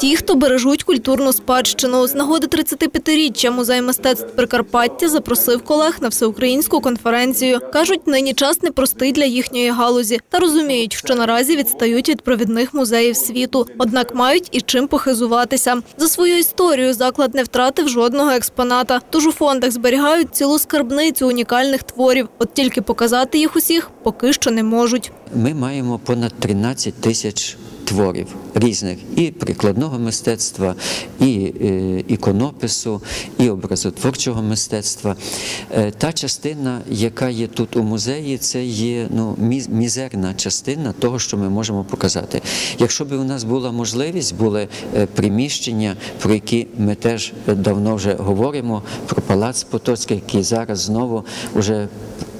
Ті, хто бережуть культурну спадщину. З нагоди 35-річчя музей мистецтв Прикарпаття запросив колег на всеукраїнську конференцію. Кажуть, нині час непростий для їхньої галузі та розуміють, що наразі відстають від провідних музеїв світу. Однак мають і чим похизуватися. За свою історію заклад не втратив жодного експоната. Тож у фондах зберігають цілу скарбницю унікальних творів. От тільки показати їх усіх поки що не можуть. Ми маємо понад 13 тисяч творів різних і прикладного мистецтва, і е, іконопису, і образотворчого мистецтва. Е, Та частина, яка є тут у музеї, це є ну, мізерна частина того, що ми можемо показати. Якщо б у нас була можливість, були е, приміщення, про які ми теж давно вже говоримо, про палац Потоцький, який зараз знову вже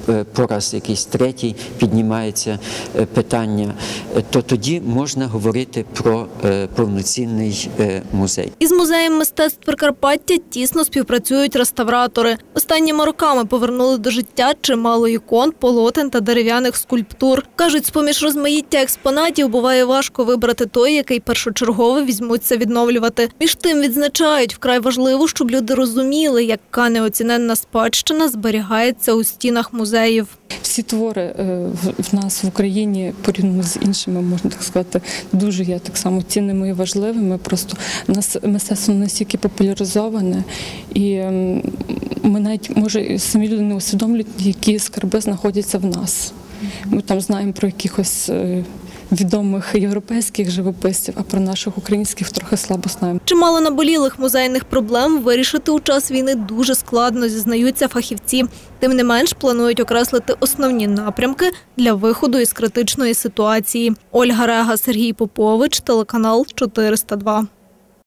е, пораз якийсь третій піднімається е, питання, е, то тоді можна говорити про повноцінний музей. Із музеєм мистецтв Прикарпаття тісно співпрацюють реставратори. Останніми роками повернули до життя чимало ікон, полотен та дерев'яних скульптур. кажуть, з поміж розмаїття експонатів буває важко вибрати той, який першочергово візьмуться відновлювати. Між тим відзначають вкрай важливо, щоб люди розуміли, яка неоціненна спадщина зберігається у стінах музеїв. Всі твори е, в- нас в Україні порівняно з іншими, можна так сказати, дуже є так само цінними і важливими. Просто нас мистецтво настільки популяризоване, і ми навіть може самі люди не усвідомлюють, які скарби знаходяться в нас. Ми там знаємо про якихось е, відомих європейських живописців, а про наших українських трохи слабо знаємо. Чимало наболілих музейних проблем вирішити у час війни дуже складно, зізнаються фахівці. Тим не менш, планують окреслити основні напрямки для виходу із критичної ситуації. Ольга Рега, Сергій Попович, телеканал 402.